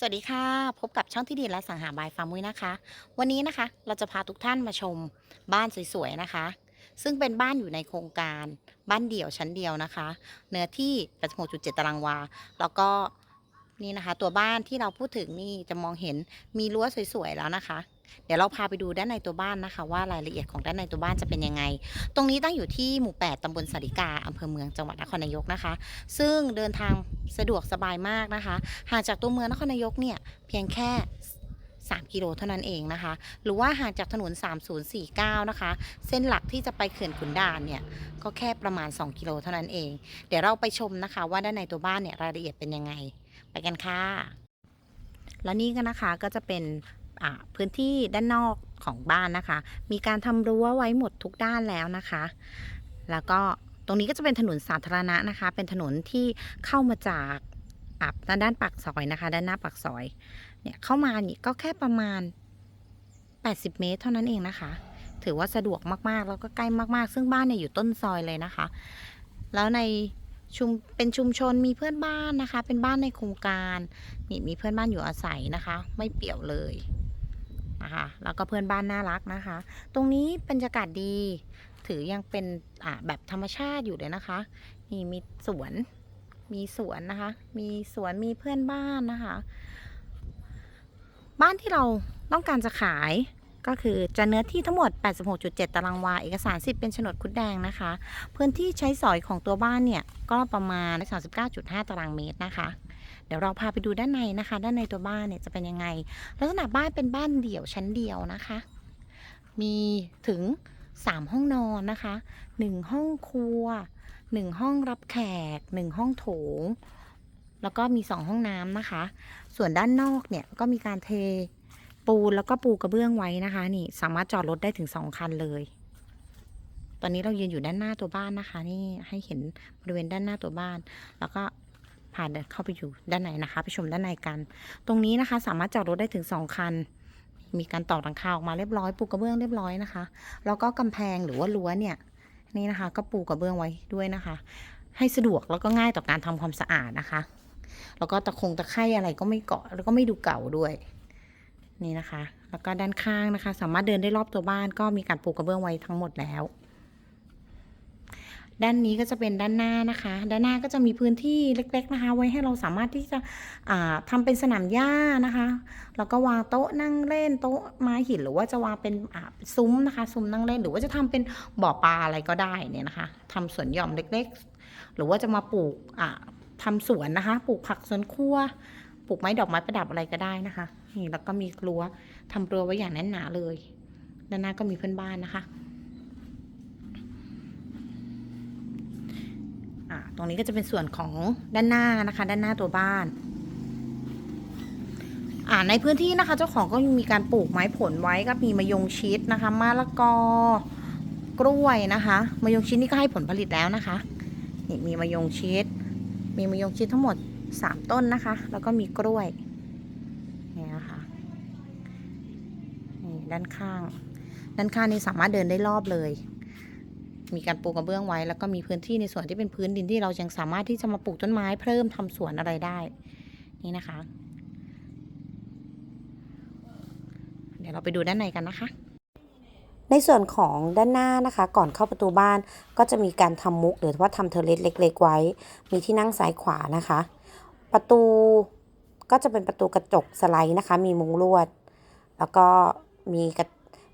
สวัสดีค่ะ พบกับช่องที่ดินและสังหาบายฟาร์มมุ้ยนะคะ วันนี้นะคะเราจะพาทุกท่านมาชมบ้านสวยๆนะคะ ซึ่งเป็นบ้านอยู่ในโครงการบ้านเดี่ยวชั้นเดียวนะคะ เนื้อที่ 86.7 ตารางวา แล้วก็นี่นะคะ ตัวบ้านที่เราพูดถึงนี่จะมองเห็นมีรั้วสวยๆแล้วนะคะ เดี๋ยวเราพาไปดูด้านในตัวบ้านนะคะ ว่ารายละเอียดของด้านในตัวบ้านจะเป็นยังไง ตรงนี้ตั้งอยู่ที่หมู่ 8ตำบลสาริกาอำเภอเมืองจังหวัดนครนายกนะคะ ซึ่งเดินทางสะดวกสบายมากนะคะห่างจากตัวเมืองนครนายกเนี่ยเพียงแค่ 3 กิโลเท่านั้นเองนะคะ หรือว่าห่างจากถนน 3049 นะคะ เส้นหลักที่จะไปเขื่อนขุนด่านเนี่ยก็แค่ประมาณ 2 กิโลเท่านั้นเอง เดี๋ยวเราไปชมนะคะว่าด้านในตัวบ้านเนี่ยรายละเอียดเป็นยังไง ไปกันค่ะ แล้วนี่ก็นะคะก็จะเป็น พื้นที่ด้านนอกของบ้านนะคะ มีการทำรั้วไว้หมดทุกด้านแล้วนะคะ แล้วก็ตรงนี้ก็จะเป็นถนนสาธารณะนะคะ เป็นถนนที่เข้ามาจากอ่าด้านปากซอยนะคะ ด้านหน้าปากซอย เนี่ยเข้ามานี่ก็แค่ประมาณ 80 เมตร เท่านั้นเองนะคะ ถือว่าสะดวกมากๆ แล้วก็ใกล้มากๆ ซึ่งบ้านเนี่ยอยู่ต้นซอยเลยนะคะ แล้วในชุมเป็นชุมชนมีเพื่อนบ้านนะคะ เป็นบ้านในโครงการ นี่มีเพื่อนบ้านอยู่อาศัยนะคะ ไม่เปี่ยวเลย นะคะ แล้วก็เพื่อนบ้านน่ารักนะคะ ตรงนี้บรรยากาศดี ถือยังเป็นแบบธรรมชาติอยู่เลยนะคะ นี่มีสวน มีสวนนะคะ มีสวนมีเพื่อนบ้านนะคะ บ้านที่เราต้องการจะขายก็คือจะเนื้อที่ทั้งหมด 86.7 ตารางวา เอกสารสิทธิ์เป็นโฉนดคุดแดงนะคะ พื้นที่ใช้สอยของตัวบ้านเนี่ย ก็ประมาณ 39.5 ตารางเมตรนะคะ เดี๋ยวเราพาไปดูด้านในนะคะ ด้านในตัวบ้านเนี่ยจะเป็นยังไง ลักษณะบ้านเป็นบ้านเดี่ยวชั้นเดียวนะคะ มีถึง 3 ห้องนอนนะคะ 1 ห้องครัว 1 ห้องรับแขก 1 ห้องโถง แล้วก็มี 2 ห้องน้ำนะคะ ส่วนด้านนอกเนี่ยก็มีการเทปูนแล้วก็ปูกระเบื้องไว้นะคะนี่สามารถจอดรถได้ถึง 2 คันเลยตอนนี้เรายืนอยู่ด้านหน้าตัวบ้านนะคะ นี่ให้เห็นบริเวณด้านหน้าตัวบ้าน แล้วก็าเดินเข้าไปอยู่ด้านในนะคะ ไปชมด้านในกัน ตรงนี้นะคะ สามารถจอดรถได้ถึง 2 คัน มีการต่อหลังคาออกมาเรียบร้อยปูกระเบื้องเรียบร้อยนะคะ แล้วก็กำแพงหรือว่ารั้วเนี่ยนี่นะคะ ก็ปูกระเบื้องไว้ด้วยนะคะ ให้สะดวกแล้วก็ง่ายต่อการทำความสะอาดนะคะ แล้วก็ตะคงตะไคร่อะไรก็ไม่เกาะแล้วก็ไม่ดูเก่าด้วยนี่นะคะ แล้วก็ด้านข้างนะคะ สามารถเดินได้รอบตัวบ้านก็มีการปูกระเบื้องไว้ทั้งหมดแล้ว ด้านนี้ก็จะเป็นด้านหน้านะคะ ด้านหน้าก็จะมีพื้นที่เล็ก ๆนะคะ ไว้ให้เราสามารถที่จะอ่าทำเป็นสนามหญ้านะคะ แล้วก็วางโต๊ะนั่งเล่นโต๊ะไม้หินหรือว่าจะวางเป็นซุ้มนะคะ ซุ้มนั่งเล่น หรือว่าจะทำเป็นบ่อปลาอะไรก็ได้เนี่ยนะคะทำสวนหย่อมเล็ก ๆ หรือว่าจะมาปลูกอ่าทำสวนนะคะ ปลูกผักสวนครัวปลูกไม้ดอกไม้ประดับอะไรก็ได้นะคะนี่แล้วก็มีรั้วทำรั้วไว้อย่างแน่นหนาเลย ด้านหน้าก็มีเพื่อนบ้านนะคะ อ่า ตรงนี้ก็จะเป็นส่วนของด้านหน้านะคะ ด้านหน้าตัวบ้าน อ่าในพื้นที่นะคะ เจ้าของก็มีการปลูกไม้ผลไว้ก็มีมะยงชิดนะคะมะละกอกล้วยนะคะมะยงชิดนี่ก็ให้ผลผลิตแล้วนะคะนี่มีมะยงชิด มีมะยงชิดทั้งหมดสามต้นนะคะ แล้วก็มีกล้วยนี่นะคะนี่ด้านข้าง ด้านข้างนี่สามารถเดินได้รอบเลย มีการปูกระเบื้องไว้ แล้วก็มีพื้นที่ในส่วนที่เป็นพื้นดินที่เรายังสามารถที่จะมาปลูกต้นไม้เพิ่มทำสวนอะไรได้ นี่นะคะ เดี๋ยวเราไปดูด้านในกันนะคะ ในส่วนของด้านหน้านะคะ ก่อนเข้าประตูบ้านก็จะมีการทำมุกหรือว่าทำเทเลสเล็ก ๆ ไว้ มีที่นั่งซ้ายขวานะคะ ประตูก็จะเป็นประตูกระจกสไลด์นะคะ มีมุงลวด แล้วก็มีกระ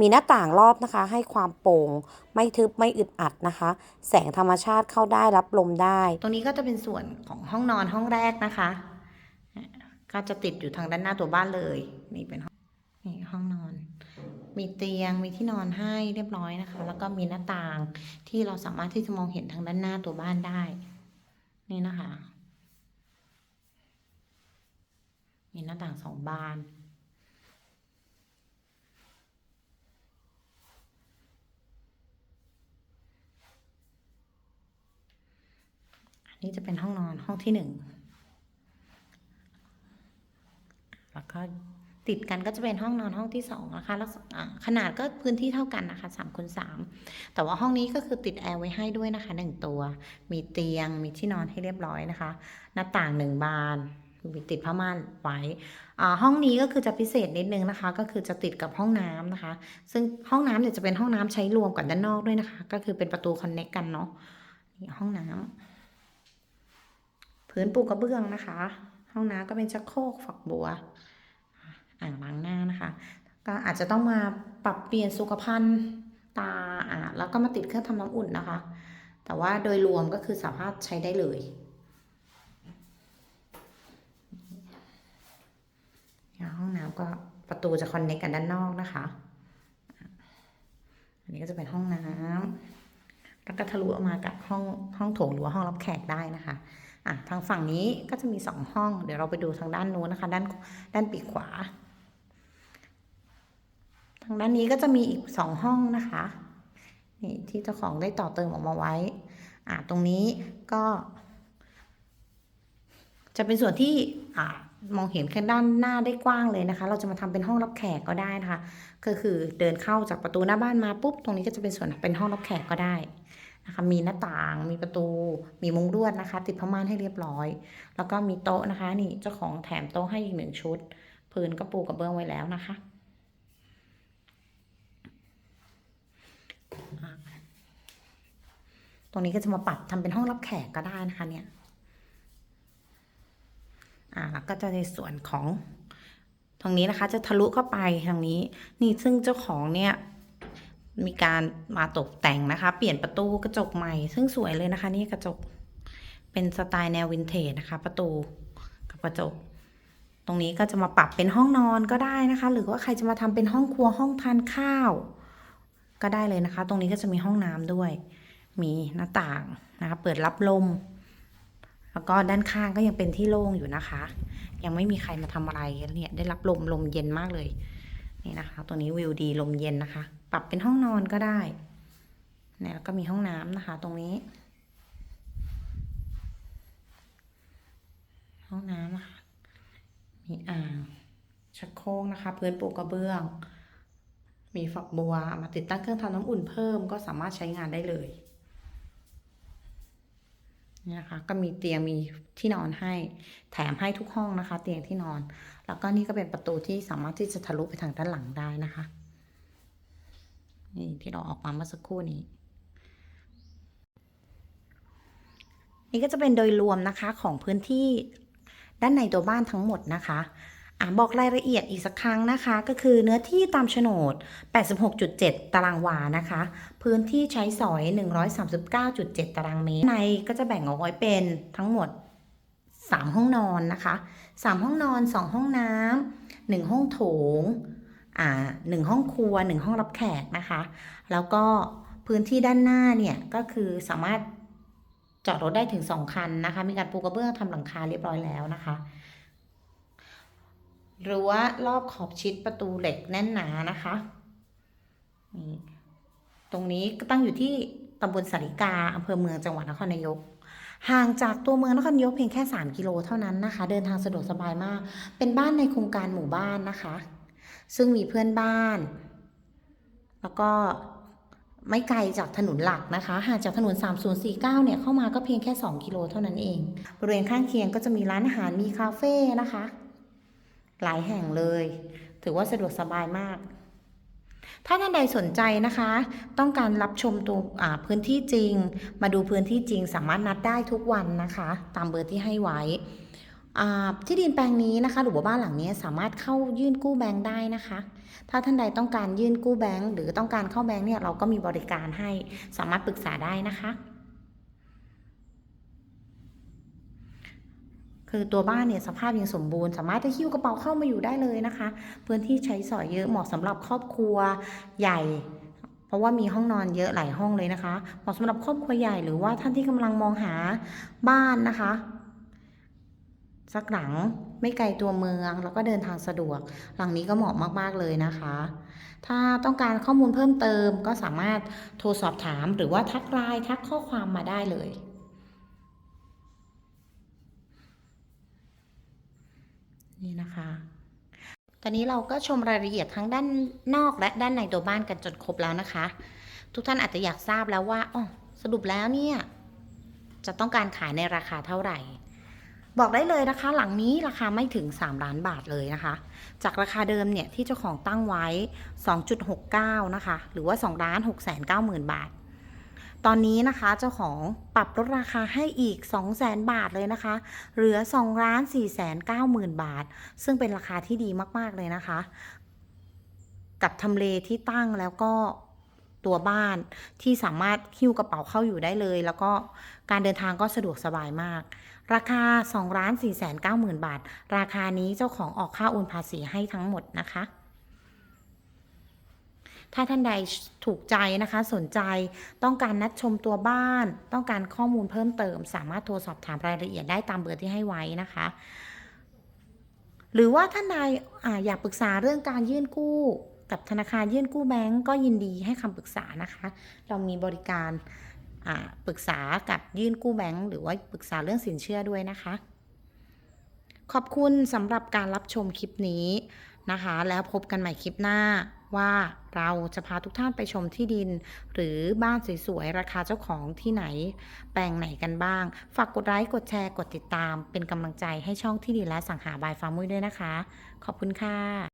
มีหน้าต่างรอบนะคะ ให้ความโปร่ง ไม่ทึบไม่อึดอัดนะคะ แสงธรรมชาติเข้าได้รับลมได้ ตรงนี้ก็จะเป็นส่วนของห้องนอนห้องแรกนะคะ ก็จะติดอยู่ทางด้านหน้าตัวบ้านเลย นี่เป็นห้องนี่ห้องนอน มีเตียงมีที่นอนให้เรียบร้อยนะคะ แล้วก็มีหน้าต่างที่เราสามารถที่จะมองเห็นทางด้านหน้าตัวบ้านได้ นี่นะคะ มีหน้าต่างสองบาน นนี้จะเป็นห้องนอนห้องที่หนึ่งแล้วก็ติดกันก็จะเป็นห้องนอนห้องที่สองนะคะแล้วขนาดก็พื้นที่เท่ากันนะคะสามคูณสามแต่ว่าห้องนี้ก็คือติดแอร์ไว้ให้ด้วยนะคะหนึ่งตัว มีเตียงมีที่นอนให้เรียบร้อยนะคะ หน้าต่างหนึ่งบานมีติดผ้าม่านไว้ห้องนี้ก็คือจะพิเศษนิดนึงนะคะ ก็คือจะติดกับห้องน้ำนะคะ ซึ่งห้องน้ำเนี่ยจะเป็นห้องน้ำใช้รวมกับด้านนอกด้วยนะคะ ก็คือเป็นประตูคอนเน็กกันเนาะนี่ห้องน้ำ พื้นปูกระเบื้องนะคะ ห้องน้ำก็เป็นชักโครกฝักบัว อ่างล้างหน้านะคะ ก็อาจจะต้องมาปรับเปลี่ยนสุขภัณฑ์ตาอ่าแล้วก็มาติดเครื่องทำน้ำอุ่นนะคะ แต่ว่าโดยรวมก็คือสามารถใช้ได้เลยห้องน้ำก็ประตูจะคอนเนคกันด้านนอกนะคะ อันนี้ก็จะเป็นห้องน้ำแล้วก็ทะลุออกมากับห้องห้องโถงหรือว่าห้องรับแขกได้นะคะ อะทางฝั่งนี้ก็จะมีสองห้อง เดี๋ยวเราไปดูทางด้านนู้นนะคะ ด้านด้านปีกขวา ทางด้านนี้ก็จะมีอีกสองห้องนะคะนี่ที่เจ้าของได้ต่อเติมออกมาไว้อ่าตรงนี้ก็ จะเป็นส่วนที่อ่ามองเห็นแค่ด้านหน้าได้กว้างเลยนะคะ เราจะมาทำเป็นห้องรับแขกก็ได้นะคะ ก็คือเดินเข้าจากประตูหน้าบ้านมาปุ๊บ ตรงนี้ก็จะเป็นส่วนเป็นห้องรับแขกก็ได้ นะคะมีหน้าต่างมีประตู มีมุ้งลวดนะคะ ติดผ้าม่านให้เรียบร้อย แล้วก็มีโต๊ะนะคะ นี่เจ้าของแถมโต๊ะให้อีกหนึ่งชุดพื้นก็ปูกระเบื้องไว้แล้วนะคะตรงนี้ก็จะมาปรับทำเป็นห้องรับแขกก็ได้นะคะเนี่ย อ่าแล้วก็จะในส่วนของทางนี้นะคะ จะทะลุเข้าไปทางนี้ นี่ซึ่งเจ้าของเนี่ย มีการมาตกแต่งนะคะ เปลี่ยนประตูกระจกใหม่ ซึ่งสวยเลยนะคะ นี่กระจกเป็นสไตล์แนววินเทจนะคะ ประตูกับกระจก ตรงนี้ก็จะมาปรับเป็นห้องนอนก็ได้นะคะ หรือว่าใครจะมาทำเป็นห้องครัวห้องทานข้าว ก็ได้เลยนะคะ ตรงนี้ก็จะมีห้องน้ำด้วย มีหน้าต่างนะคะ เปิดรับลม แล้วก็ด้านข้างก็ยังเป็นที่โล่งอยู่นะคะ ยังไม่มีใครมาทำอะไรเนี่ยได้รับลมลมเย็นมากเลยนี่นะคะตัวนี้วิวดีลมเย็นนะคะ ปรับเป็นห้องนอนก็ได้นแล้วก็มีห้องน้ำนะคะ ตรงนี้ ห้องน้ำนะคะมีอ่างชักโครกนะคะพื้นปูกระเบื้อง มีฝักบัวมาติดตั้งเครื่องทำน้ำอุ่นเพิ่มก็สามารถใช้งานได้เลยนี่นะคะก็มีเตียงมีที่นอนให้แถมให้ทุกห้องนะคะ เตียงที่นอน แล้วก็นี่ก็เป็นประตูที่สามารถที่จะทะลุไปทางด้านหลังได้นะคะ นี่ที่เราออกมาเมื่อสักครู่นี้ นี่ก็จะเป็นโดยรวมนะคะของพื้นที่ด้านในตัวบ้านทั้งหมดนะคะอ่าบอกรายละเอียดอีกสักครั้งนะคะ ก็คือเนื้อที่ตามโฉนด 86.7 ตารางวานะคะ พื้นที่ใช้สอย 139.7 ตารางเมตรในก็จะแบ่งเอาไว้เป็นทั้งหมด 3 ห้องนอนนะคะ 3 ห้องนอน 2 ห้องน้ำ1ห้องโถง อ่า1ห้องครัว1ห้องรับแขกนะคะ แล้วก็พื้นที่ด้านหน้าเนี่ยก็คือสามารถจอดรถได้ถึง2คันนะคะ มีการปูกระเบื้องทำหลังคาเรียบร้อยแล้วนะคะรั้วรอบขอบชิดประตูเหล็กแน่นหนานะคะนี่ตรงนี้ก็ตั้งอยู่ที่ตำบลสาริกาอำเภอเมืองจังหวัดนครนายก ห่างจากตัวเมืองนครนายกเพียงแค่ 3 กิโลเท่านั้นนะคะ เดินทางสะดวกสบายมาก เป็นบ้านในโครงการหมู่บ้านนะคะ ซึ่งมีเพื่อนบ้าน แล้วก็ไม่ไกลจากถนนหลักนะคะห่างจากถนน 3049 เนี่ยเข้ามาก็เพียงแค่ 2 กิโลเท่านั้นเอง บริเวณข้างเคียงก็จะมีร้านอาหารมีคาเฟ่นะคะ หลายแห่งเลย ถือว่าสะดวกสบายมาก ถ้าท่านใดสนใจนะคะ ต้องการรับชมตัวพื้นที่จริง มาดูพื้นที่จริงสามารถนัดได้ทุกวันนะคะ ตามเบอร์ที่ให้ไว้ ที่ดินแปลงนี้นะคะหรือว่าบ้านหลังนี้สามารถเข้ายื่นกู้แบงค์ได้นะคะ ถ้าท่านใดต้องการยื่นกู้แบงค์หรือต้องการเข้าแบงค์เนี่ยเราก็มีบริการให้สามารถปรึกษาได้นะคะ คือตัวบ้านเนี่ยสภาพยังสมบูรณ์ สามารถจะหิ้วกระเป๋าเข้ามาอยู่ได้เลยนะคะ พื้นที่ใช้สอยเยอะเหมาะสำหรับครอบครัวใหญ่เพราะว่ามีห้องนอนเยอะหลายห้องเลยนะคะ เหมาะสำหรับครอบครัวใหญ่หรือว่าท่านที่กำลังมองหาบ้านนะคะ สักหลังไม่ไกลตัวเมืองแล้วก็เดินทางสะดวก หลังนี้ก็เหมาะมาก ๆ เลยนะคะ ถ้าต้องการข้อมูลเพิ่มเติมก็สามารถโทรสอบถามหรือว่าทักไลน์ทักข้อความมาได้เลย นี่นะคะตอนนี้เราก็ชมรายละเอียดทั้งด้านนอกและด้านในตัวบ้านกันจนครบแล้วนะคะ ทุกท่านอาจจะอยากทราบแล้วว่าอ๋อสรุปแล้วเนี่ยจะต้องการขายในราคาเท่าไหร่ บอกได้เลยนะคะ หลังนี้ราคาไม่ถึง 3 ล้านบาทเลยนะคะ จากราคาเดิมเนี่ยที่เจ้าของตั้งไว้ 2.69 นะคะ หรือว่า2ล้าน6 9 0 0 0 0 บาท ตอนนี้นะคะเจ้าของปรับลดราคาให้อีก 2 0 0 0 0 0 บาทเลยนะคะ เหลือ2ล้าน4 9 0 0 0 บาท ซึ่งเป็นราคาที่ดีมากๆเลยนะคะ กับทำเลที่ตั้งแล้วก็ตัวบ้านที่สามารถหิ้วกระเป๋าเข้าอยู่ได้เลย แล้วก็การเดินทางก็สะดวกสบายมาก ราคา2ล้าน4 9 0 0 0 บาท ราคานี้เจ้าของออกค่าโอนภาษีให้ทั้งหมดนะคะ ถ้าท่านใดถูกใจนะคะ สนใจต้องการนัดชมตัวบ้าน ต้องการข้อมูลเพิ่มเติม สามารถโทรสอบถามรายละเอียดได้ตามเบอร์ที่ให้ไว้นะคะ หรือว่าท่านใดออยากปรึกษาเรื่องการยื่นกู้กับธนาคารยื่นกู้แบงก์ก็ยินดีให้คำปรึกษานะคะ เรามีบริการ ปรึกษากับยื่นกู้แบงก์หรือว่าปรึกษาเรื่องสินเชื่อด้วยนะคะ ขอบคุณสำหรับการรับชมคลิปนี้นะคะ แล้วพบกันใหม่คลิปหน้าว่าเราจะพาทุกท่านไปชมที่ดิน หรือบ้านสวยๆ ราคาเจ้าของที่ไหน แปลงไหนกันบ้าง ฝากกดไลค์กดแชร์กดติดตาม เป็นกำลังใจให้ช่องที่ดินและสังหาบายฟาร์มุ้ยด้วยนะคะ ขอบคุณค่ะ